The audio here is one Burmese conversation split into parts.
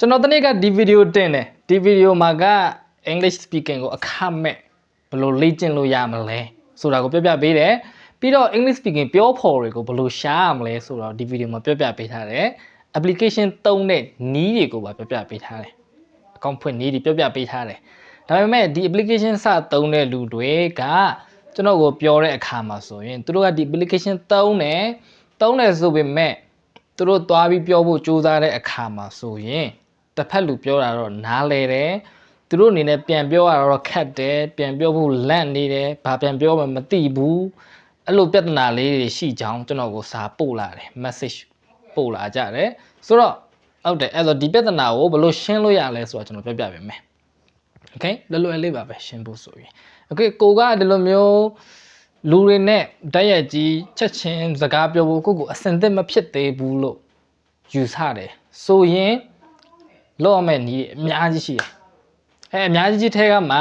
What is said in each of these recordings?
ကျွန်တော်တနေ့ကဒီဗီဒီယိုတင်တယ်ဒီဗီဒီယိုမှာက English speaking ကိုအခမဲ့ဘယ်လိုလေ့ကျင့်လို့ရမလဲဆိုတာကိုပြောပြပေးတယ်ပြီးတော့ English speaking ပြောဖော်တွေကိုဘယ်လိုရှားရမလဲဆိုတော့ဒီဗီဒီယိုမှာပြောပြပေးထားတယ် application သုံးတဲ့နည်းတွေကိုပါပြောပြပေးထားတယ်အကောင့်ဖွင့်နည်းတွေပြောပြပေးထားတယ်ဒါပေမဲ့ဒီ application စသုံးတဲ့လူတွေကကျွန်တော်ကိုပြောတဲ့အခါမှာဆိုရင်သူတို့ကဒီ application သုံးတယ်သုံးတယ်ဆိုပေမဲ့သူတို့သွားပြီးပြောဖို့ကြိုးစားတဲ့အခါမှာဆိုရင် တစ်ဖက်လူပြောတာတော့နားလဲတယ်သူတို့အနေနဲ့ပြန်ပြောရတော့ခက်တယ်ပြန်ပြောဖို့လန့်နေတယ်ဘာပြန်ပြောမှမသိဘူးအဲ့လိုပြဿနာလေးတွေရှိကြောင်းကျွန်တော်ကိုစာပို့လာတယ် message ပို့လာကြတယ်ဆိုတော့ဟုတ်တယ်အဲ့တော့ဒီပြဿနာကိုဘယ်လိုရှင်းလို့ရလဲဆိုတော့ကျွန်တော်ပြောပြပေးမယ် okay လွယ်လွယ်လေးပါပဲရှင်းဖို့ဆိုရင် okay ကိုကဒီလိုမျိုးလူတွေနဲ့တိုက်ရိုက်ကြီးချက်ချင်းစကားပြောဖို့ကိုကိုအစင်သစ်မဖြစ်သေးဘူးလို့ယူဆတယ်ဆိုရင် လောရမယ့်နည်းအများကြီးရှိတယ်အဲအများကြီးထဲကမှ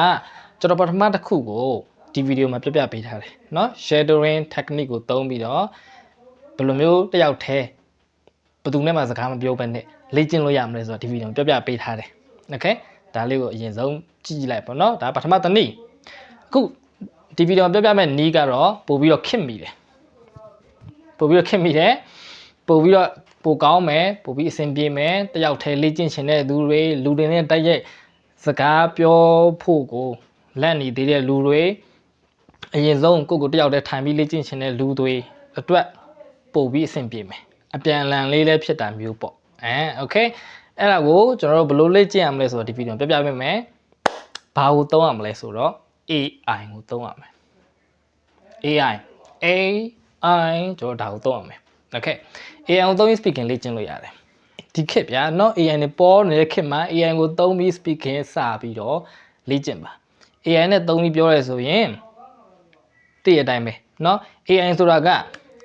ကျွန်တော်ပထမတစ်ခုကိုဒီဗီဒီယိုမှာပြပြပေးထားတယ်เนาะ shadowing technique ကိုသုံးပြီးတော့ဘယ်လိုမျိုးတစ်ယောက်ထဲဘယ်သူနဲ့မှစကားမပြောဘဲနဲ့လေ့ကျင့်လို့ရမလဲဆိုတော့ဒီဗီဒီယိုပြပြပေးထားတယ်โอเคဒါလေးကိုအရင်ဆုံးကြည့်ကြည့်လိုက်ပေါ့เนาะဒါပထမတစ်နည်းအခုဒီဗီဒီယိုမှာပြပြမဲ့နီးကတော့ပို့ပြီးတော့ခစ်မိတယ်ပို့ပြီးတော့ခစ်မိတယ်ပို့ပြီးတော့ ပိုကောင်းမယ်ပို့ပြီးအဆင်ပြေမယ်တယောက်ထဲလေ့ကျင့်ချင်တဲ့သူတွေလူတွေနဲ့တိုက်ရိုက်စကားပြောဖို့ကိုလက်နေသေးတဲ့လူတွေအရင်ဆုံးကိုယ့်ကိုယ်တယောက်တည်းထိုင်ပြီးလေ့ကျင့်ချင်တဲ့လူတွေအတွက်ပို့ပြီးအဆင်ပြေမယ်အပြန်အလှန်လေးလည်းဖြစ်တာမျိုးပေါ့အဲโอเคအဲ့ဒါကိုကျွန်တော်တို့ဘယ်လိုလေ့ကျင့်ရမလဲဆိုတော့ဒီဗီဒီယိုပြပြပေးမယ်ဘာကိုသုံးရမလဲဆိုတော့ AI ကိုသုံးရမယ် AI AI ကျွန်တော်ဒါကိုသုံးရမယ် okay AI ကိုသုံးပြီး speaking လေ့ကျင့်လို့ရတယ်ဒီခေတ်ဗျာเนาะ AI နဲ့ပေါ်နေတဲ့ခေတ်မှာ AI ကိုသုံးပြီး speaking စပြီးတော့လေ့ကျင့်ပါ AI နဲ့သုံးပြီးပြောရဲဆိုရင်တည့်ရတဲ့အတိုင်းပဲเนาะ AI ဆိုတာက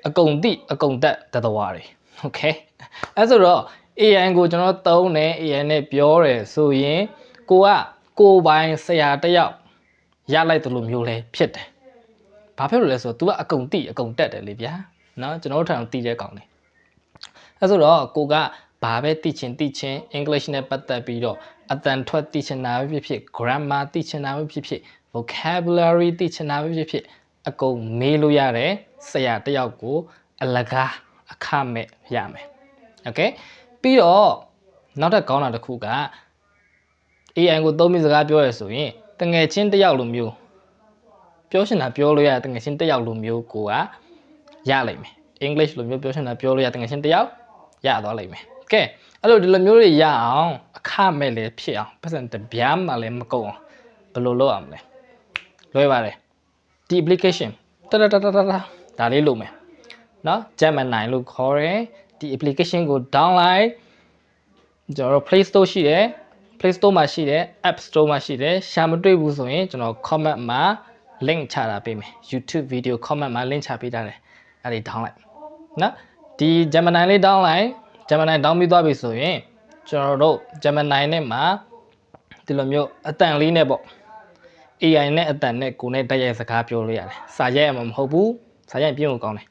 အကုန်တိအကုန်တက်တသဝါတွေ okay အဲဆိုတော့ AI ကိုကျွန်တော်သုံးတယ် AI နဲ့ပြောတယ်ဆိုရင်ကိုကကိုယ်ပိုင်ဆရာတစ်ယောက်ရလိုက်တယ်လို့မျိုးလဲဖြစ်တယ်။ဘာဖြစ်လို့လဲဆိုတော့ तू ကအကုန်တိအကုန်တက်တယ်လေဗျာ။ နော်ကျွန်တော်တို့ထံတိတဲ့ကောင်လေ။အဲဆိုတော့ကိုကဘာပဲတိချင်တိချင် English နဲ့ပတ်သက်ပြီးတော့အတန်ထွက်တိချင်တာပဲဖြစ်ဖြစ် grammar တိချင်တာပဲဖြစ်ဖြစ် vocabulary တိချင်တာပဲဖြစ်ဖြစ်အကုန်မေးလို့ရတယ်ဆရာတစ်ယောက်ကို အလကားအခမဲ့ရမယ်။ Okay ပြီးတော့နောက်ထပ်ကောင်းတာတစ်ခုက AI ကိုသုံးပြီးစကားပြောရဆိုရင်တငယ်ချင်းတစ်ယောက်လိုမျိုးပြောရှင်တာပြောလို့ရတငယ်ချင်းတစ်ယောက်လိုမျိုးကိုက ရလိမ့်မယ် English လိုမျိုးပြောရှင်တာပြောလို့ရတငယ်ချင်းတစ်ယောက်ရသွားလိမ့်မယ်ကဲအဲ့လိုဒီလိုမျိုးတွေရအောင်အခမဲ့လည်းဖြစ်အောင်ပတ်စံတပြားမှလည်းမကုန်အောင်ဘယ်လိုလုပ်အောင်လဲလွယ်ပါတယ်ဒီ application တတတတတဒါလေးလုပ်မယ်เนาะ Gemini လို့ခေါ်တယ်ဒီ application ကို download ကျွန်တော်တို့ Play Store ရှိတယ် Play Store မှာရှိတယ် App Store မှာရှိတယ်ရှာမတွေ့ဘူးဆိုရင်ကျွန်တော် comment မှာ link ချတာပေးမယ် YouTube video comment မှာ link ချပေးထားတယ် အဲ့ဒီ download နော်ဒီ Gemini လေး download Gemini down ပြီးသွားပြီဆိုရင်ကျွန်တော်တို့ Gemini နဲ့မှာဒီလိုမျိုးအတန်လေးနဲ့ပေါ့ AI နဲ့အတန်နဲ့ကိုယ်နဲ့တိုက်ရိုက်စကားပြောလို့ရတယ်စာရိုက်ရမှာမဟုတ်ဘူးစာရိုက်ပြင်းကိုကောင်းတယ်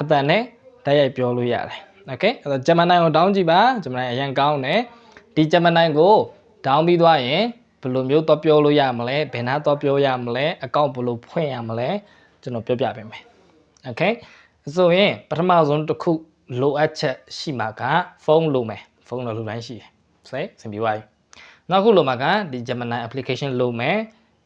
အတန်နဲ့တိုက်ရိုက်ပြောလို့ရတယ်โอเคအဲ့တော့ Gemini ကို down ကြည့်ပါ Gemini အရင်ကောင်းတယ်ဒီ Gemini ကို down ပြီးသွားရင်ဘယ်လိုမျိုးတော့ပြောလို့ရမလဲဘယ်နာတော့ပြောရမလဲအကောင့်ဘယ်လိုဖွင့်ရမလဲကျွန်တော်ပြောပြပေးမယ်โอเค ဆိုရင်ပထမဆုံးတစ်ခုလိုအပ်ချက်ရှိမှာကဖုန်းလိုမယ်ဖုန်းလိုလိုတိုင်းရှိတယ်ဆိုရင်စင်ပြေပါပြီနောက်ခုလိုမှာကဒီ Gemini application လိုမယ်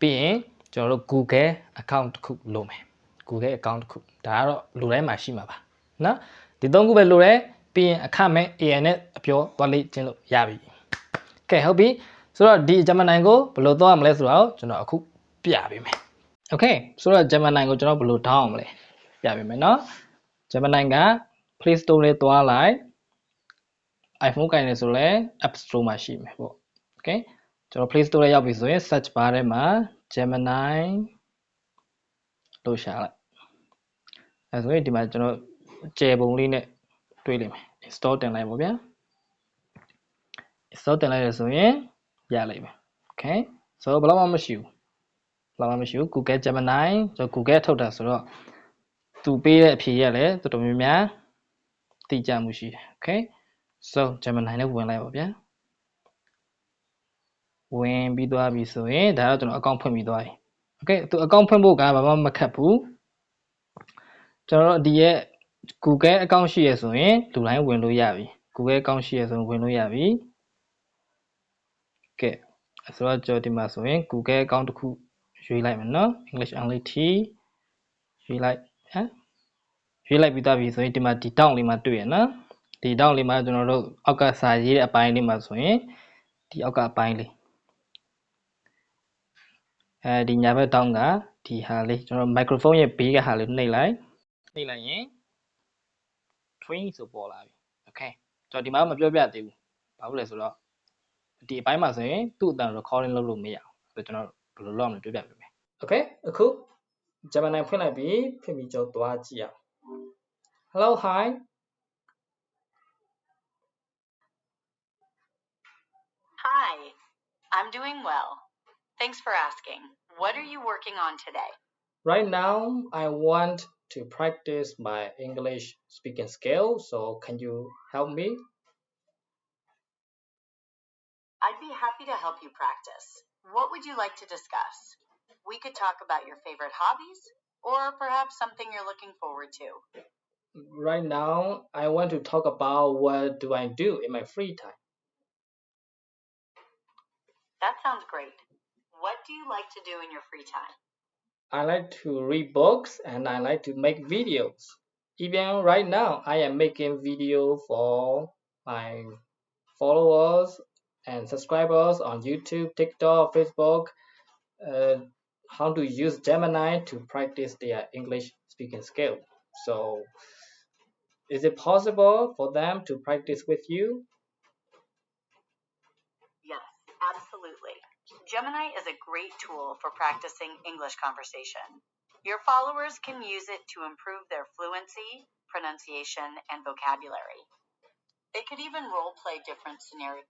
ပြီးရင်ကျွန်တော်တို့ Google account တစ်ခုလိုမယ် Google account တစ်ခုဒါကတော့လူတိုင်းမှာရှိမှာပါနော်ဒီသုံးခုပဲလိုတယ်ပြီးရင်အခမဲ့ AI နဲ့အပြောသွားလေ့ကျင့်လို့ရပြီကဲဟုတ်ပြီဆိုတော့ဒီ Gemini ကိုဘယ်လိုသွားရမလဲဆိုတော့ကျွန်တော်အခုပြပေးမယ် Okay ဆိုတော့ Gemini ကိုကျွန်တော်ဘယ်လိုထောင်းအောင်မလဲပြပေးမယ်เนาะ Gemini က Play Store လေးသွားလိုက် iPhone ကိုင်နေဆိုလဲ App Store မှာရှိမယ်ပေါ့ Okay ကျွန်တော် Play Store ထဲရောက်ပြီဆိုရင် search bar ထဲမှာ Gemini လို့ရှာလိုက်အဲဆိုရင်ဒီမှာကျွန်တော်ကျယ်ပုံလေးနဲ့တွေ့လိမ့်မယ် install တင်လိုက်ပါဗျာ install တင်လိုက်ရဆိုရင်ရလိမ့်မယ် okay ဆိုတော့ဘယ်တော့မှမရှိဘူးဘယ်တော့မှမရှိဘူး Google Gemini ကျွန်တော် Google ထုတ်တာဆိုတော့ သူပေးတဲ့အဖြေရလဲတော်တော်များများသိကြမှုရှိတယ် okay so Gemini နဲ့ဝင်လိုက်ပါဗျာ ဝင်ပြီးသွားပြီဆိုရင်ဒါတော့ကျွန်တော်အကောင့်ဖွင့်ပြီးသွားပြီโอเคသူအကောင့်ဖွင့်ဖို့ကဘာမှမခက်ဘူးကျွန်တော်တို့ဒီရဲ့ Google အကောင့်ရှိရဆိုရင်လူတိုင်းဝင်လို့ရပြီ Google အကောင့်ရှိရဆိုရင်ဝင်လို့ရပြီကဲဆိုတော့ကျွန်တော်ဒီမှာဆိုရင် Google အကောင့်တစ်ခုရွေးလိုက်မယ်နော် English Only T ရွေးလိုက် ဟမ်ရွေးလိုက်ပြီးသားပြီဆိုရင်ဒီမှာဒီတောင်းလေးမှာတွေ့ရနော်ဒီတောင်းလေးမှာကျွန်တော်တို့အောက်ကစာရေးတဲ့အပိုင်းလေးမှာဆိုရင်ဒီအောက်ကအပိုင်းလေးအဲဒီညာဘက်တောင်းကဒီဟာလေးကျွန်တော် microphone ရဲ့ဘေးကဟာလေးနှိပ်လိုက်နှိပ်လိုက်ရင် train ဆိုပေါ်လာပြီ okay ကျွန်တော်ဒီမှာမပြောပြသေးဘူးဘာလို့လဲဆိုတော့ဒီအပိုင်းမှာဆိုရင်သူ့အတန် recording လုပ်လို့မရဘူးဆိုတော့ကျွန်တော်ဘယ်လိုလုပ်အောင်လဲပြောပြပေးမယ် okay အခု Gemini ဖွင့်လိုက်ပြီဖွင့်ပြီးကျွန်တော်သွားကြည့်အောင် hello hi Hi, I'm doing well. Thanks for asking. What are you working on today? right now I want to practice my English speaking skill so can you help me I'd be happy to help you practice. What would you like to discuss? We could talk about your favorite hobbies or perhaps something you're looking forward to. right now I want to talk about what do I do in my free time That sounds great. What do you like to do in your free time? I like to read books and I like to make videos. Even right now, I am making video for my followers and subscribers on YouTube, TikTok, Facebook, uh, how to use Gemini to practice their English speaking skill. So, is it possible for them to practice with you? Yes, absolutely. Gemini is a great tool for practicing English conversation. Your followers can use it to improve their fluency, pronunciation, and vocabulary. They could even role play different scenarios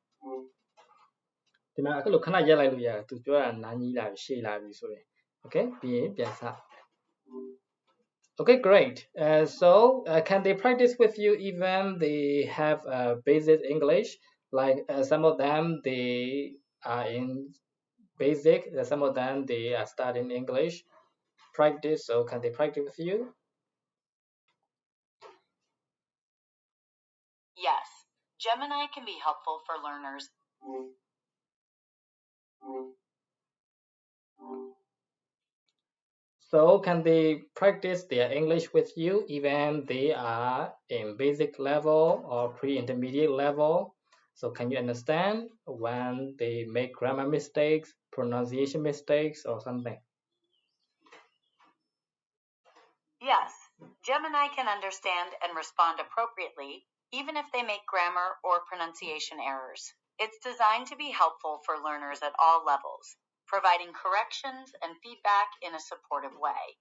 ဒီမှာအခုလိုခဏရက်လိုက်လို့ရတယ်သူပြောတာနားကြီးလာပြီရှေ့လာပြီဆိုရင် okay ပြီးရင်ပြန်စ okay great uh, so uh, can they practice with you even they have uh, basic english like uh, some of them they are in basic uh, some of them they are studying english practice so can they practice with you Yes, Gemini can be helpful for learners. so can they practice their English with you even they are in basic level or pre-intermediate level? So can you understand when they make grammar mistakes, pronunciation mistakes or something? Yes, Gemini can understand and respond appropriately, even if they make grammar or pronunciation errors. It's designed to be helpful for learners at all levels, providing corrections and feedback in a supportive way.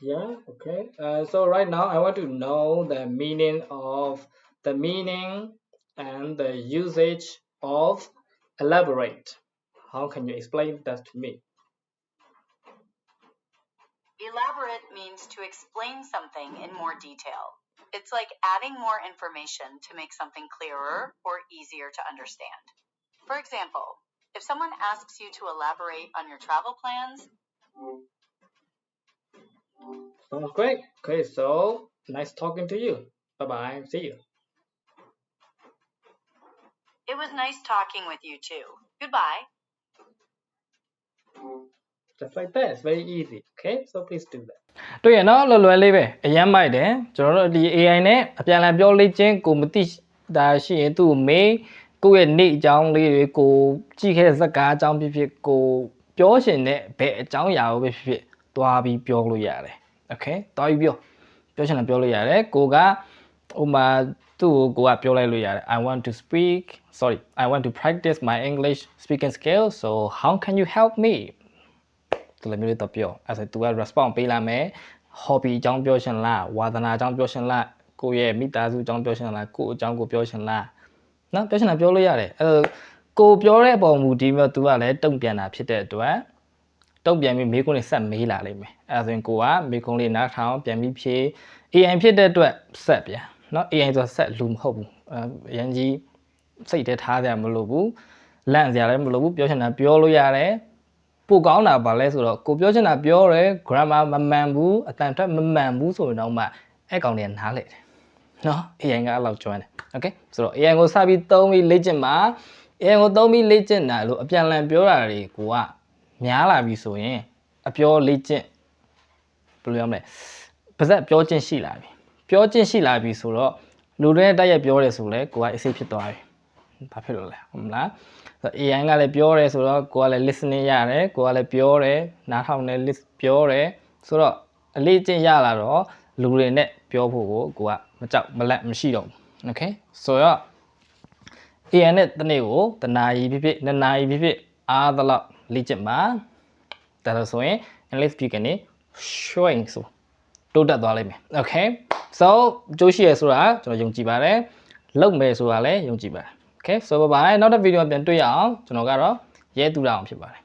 Yeah, okay. Uh, so right now I want to know the meaning of the meaning and the usage of elaborate. How can you explain that to me? Elaborate means to explain something in more detail. It's like adding more information to make something clearer mm-hmm. or easier to understand. For example, if someone asks you to elaborate on your travel plans, Sounds great. Okay, so nice talking to you. Bye bye. See you. it was nice talking with you too. Goodbye. Just like that. It's very easy. Okay, so please do that. တွေ့ရနော်လွယ်လွယ်လေးပဲအရင်မိုက်တယ်ကျွန်တော်တို့ဒီ AI နဲ့အပြန်အလှန်ပြောလေ့ချင်းကိုမသိတာရှိရင်သူ့ကိုမေးကိုယ့်ရဲ့နေ့အကြောင်းလေးတွေကိုကြည့်ခဲ့တဲ့ဇာတ်ကားအကြောင်းဖြစ်ဖြစ်ကိုပြောရှင်တဲ့ဘယ်အကြောင်းအရာကိုပဲဖြစ်ဖြစ်သွားပြီးပြောလို့ရတယ်โอเคသွားပြီးပြောပြောရှင်တာပြောလို့ရတယ်ကိုကဥမာသူ့ကိုကိုကပြောလိုက်လို့ရတယ် I want to speak sorry I want to practice my English speaking skills so how can you help me ဒီလိုမျိုးလေးတော့ပြောအဲ့ဒါဆို तू က response ပေးလာမယ် hobby အကြောင်းပြောရှင်လားဝါသနာအကြောင်းပြောရှင်လားကိုယ့်ရဲ့မိသားစုအကြောင်းပြောရှင်လားကိုယ့်အကြောင်းကိုပြောရှင်လားနော်ပြောရှင်တာပြောလို့ရတယ်အဲ့တော့ကိုပြောတဲ့အပေါ်မူတည်ပြီးတော့ तू ကလည်းတုံ့ပြန်တာဖြစ်တဲ့အတွက်တုံ့ပြန်ပြီးမိကုန်းလေးဆက်မေးလာလိမ့်မယ်အဲ့ဒါဆိုရင်ကိုကမိကုန်းလေးနားထောင်ပြန်ပြီးဖြေ AI ဖြစ်တဲ့အတွက်ဆက်ပြန်နော် AI ဆိုဆက်လူမဟုတ်ဘူးအဲအရင်ကြီးစိတ်ထဲထားကြမလို့ဘူးလန့်စရာလည်းမလိုဘူးပြောချင်တာပြောလို့ရတယ် ပိုကောင်းတာပါလဲဆိုတော့ကိုပြောချင်တာပြောရဲ grammar မမှန်ဘူးအတန်ထွက်မမှန်ဘူးဆိုရင်တော့မှအဲ့ကောင်တွေကနားလေတယ်နော် AI ကအဲ့လောက်ကျွမ်းတယ် okay ဆိုတော့ AI ကိုစပြီးသုံးပြီးလေ့ကျင့်ပါ AI ကိုသုံးပြီးလေ့ကျင့်တာလို့အပြန်အလှန်ပြောတာတွေကိုကများလာပြီဆိုရင်အပြောလေ့ကျင့်ဘယ်လိုရမလဲပါဇက်ပြောချင်းရှိလာပြီပြောချင်းရှိလာပြီဆိုတော့လူတွေနဲ့တိုက်ရိုက်ပြောတယ်ဆိုလဲကိုကအစိတ်ဖြစ်သွားပြီဘာဖြစ်လို့လဲဟုတ်မလားဆိုတော့ AI ကလည်းပြောတယ်ဆိုတော့ကိုကလည်း listening ရတယ်ကိုကလည်းပြောတယ်နားထောင်တယ် list ပြောတယ်ဆိုတော့အလေးကျင့်ရလာတော့လူတွေနဲ့ပြောဖို့ကိုကိုကမကြောက်မလက်မရှိတော့ဘူး okay ဆိုတော့ AI နဲ့တနေ့ကိုတနာရီဖြစ်ဖြစ်နှစ်နာရီဖြစ်ဖြစ်အားသလောက်လေ့ကျင့်ပါဒါလို့ဆိုရင် English speaking နေ showing ဆိုတိုးတက်သွားလိမ့်မယ် okay so ကြိုးရှိရဆိုတာကျွန်တော်ယုံကြည်ပါတယ်လုပ်မယ်ဆိုတာလည်းယုံကြည်ပါတယ် okay so bye bye နောက်တဲ့ဗီဒီယိုပြန်တွေ့ရအောင်ကျွန်တော်ကတော့ရဲတူတာအောင်ဖြစ်ပါတယ်